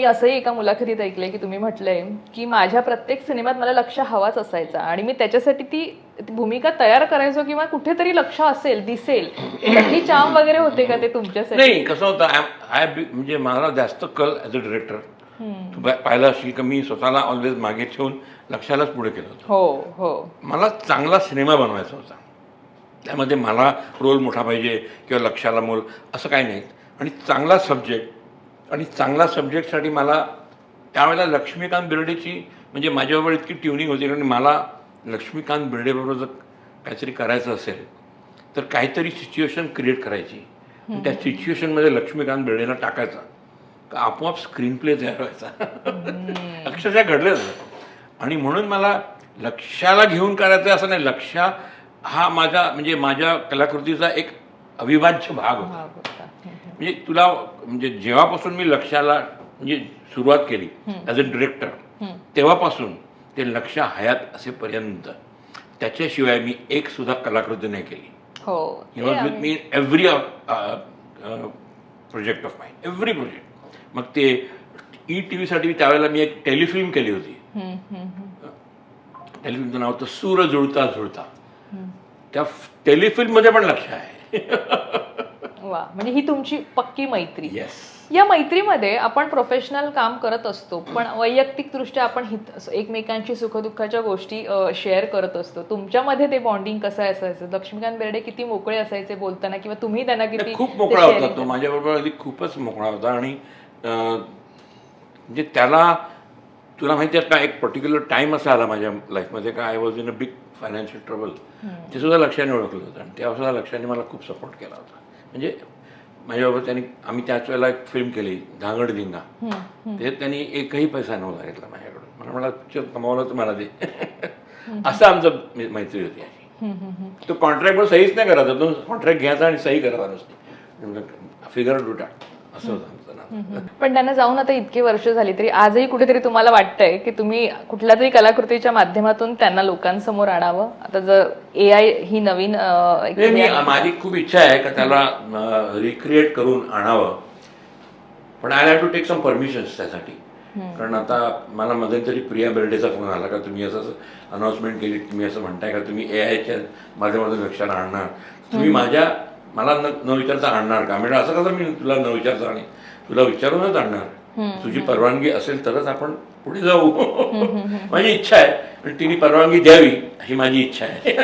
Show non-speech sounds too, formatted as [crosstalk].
मी असंही एका मुलाखतीत ऐकलंय की तुम्ही म्हटलंय की माझ्या प्रत्येक सिनेमात मला लक्ष हवाच असायचा आणि मी त्याच्यासाठी ती भूमिका तयार करायचो किंवा कुठेतरी लक्ष असेल दिसेल. ही चाम वगैरे होते का ते तुमच्यासाठी? नाही कसं होतं आय म्हणजे मला जास्त कल ॲज अ डिरेक्टर. तू पाहिलं असेल की मी स्वतःला ऑलवेज मागे ठेवून लक्षालाच पुढे केलं होतं. हो हो. मला चांगला सिनेमा बनवायचा होता. त्यामध्ये मला रोल मोठा पाहिजे किंवा लक्षाला मोल असं काही नाही. आणि चांगला सब्जेक्ट आणि चांगला सब्जेक्टसाठी मला त्यावेळेला लक्ष्मीकांत बिर्डेची म्हणजे माझ्याबरोबर इतकी ट्युनिंग होती कारण मला लक्ष्मीकांत बिर्डेबरोबर जर काहीतरी करायचं असेल तर काहीतरी सिच्युएशन क्रिएट करायची. आणि त्या सिच्युएशनमध्ये लक्ष्मीकांत बिर्डेला टाकायचा. का आपोआप स्क्रीन प्ले तयार व्हायचा. अक्षरशः घडलं आणि म्हणून मला लक्षाला घेऊन करायचं असं नाही. लक्षा हा माझा म्हणजे माझ्या कलाकृतीचा एक अविभाज्य भाग होता. म्हणजे तुला म्हणजे जेव्हापासून मी लक्षाला म्हणजे सुरुवात केली ॲज अ डिरेक्टर. तेव्हापासून ते लक्ष हयात असेपर्यंत त्याच्याशिवाय मी एक सुद्धा कलाकृती नाही केली. हो मी every project of mind every project मग ते ई टी व्हीसाठी त्यावेळेला मी एक टेलिफिल्म केली होती. टेलिफिल्मचं नाव होतं सूर जुळता जुळता त्या टेलिफिल्ममध्ये पण लक्ष आहे. [laughs] वा म्हणजे ही तुमची पक्की मैत्री. येस या मैत्रीमध्ये आपण प्रोफेशनल काम करत असतो पण वैयक्तिकदृष्ट्या आपण हित एकमेकांची सुखदुःखाच्या गोष्टी शेअर करत असतो. तुमच्यामध्ये ते बॉन्डिंग कसं असायचं? लक्ष्मीकांत बेर्डे किती मोकळे असायचे बोलताना किंवा तुम्ही त्यांना किती खूप मोकळा होता तो. माझ्याबरोबर अगदी खूपच मोकळा होता आणि म्हणजे त्याला तुला माहिती आहे का एक पर्टिक्युलर टाइम असा आला माझ्या लाईफमध्ये का I was in a big financial trouble ते सुद्धा लक्षाने ओळखलं होतं आणि त्या सुद्धा लक्षाने मला खूप सपोर्ट केला होता. म्हणजे माझ्याबरोबर त्यांनी आम्ही त्याच वेळेला एक फिल्म केली धांगड हम्म, ते त्यांनी एकही पैसा नव्हता घेतला माझ्याकडून. मला म्हणला पिक्चर कमावला तर मला दे. असं आमचं मैत्री होती अशी. तो कॉन्ट्रॅक्टवर सहीच नाही करायचा तो कॉन्ट्रॅक्ट घ्यायचा आणि सही करायचा नुसती. फिगर डुटा असं होतं. पण त्यांना जाऊन आता इतकी वर्ष झाली तरी आजही कुठेतरी तुम्हाला वाटतंय की तुम्ही कुठल्या तरी कलाकृतीच्या माध्यमातून त्यांना लोकांसमोर आणावं? आता जर ए आय ही नवीन अं, एक नाही, मी AI माझी खूप इच्छा आहे का त्याला रिक्रिएट करून आणावं. पण I have to take some permissions त्यासाठी. कारण आता मला मध्यंतरी प्रिया बेर्डेचा फोन आला का तुम्ही असं अनाऊन्समेंट केली तुम्ही असं म्हणताय का तुम्ही ए आयच्या माध्यमातून लक्षाला आणणार. तुम्ही माझ्या मला न न विचारता आणणार का? म्हणजे असं कसं मी तुला न विचारता आणि तुला विचारूनच आणणार? तुझी परवानगी असेल तरच आपण पुढे जाऊ. माझी इच्छा आहे आणि तिने परवानगी द्यावी ही माझी इच्छा आहे.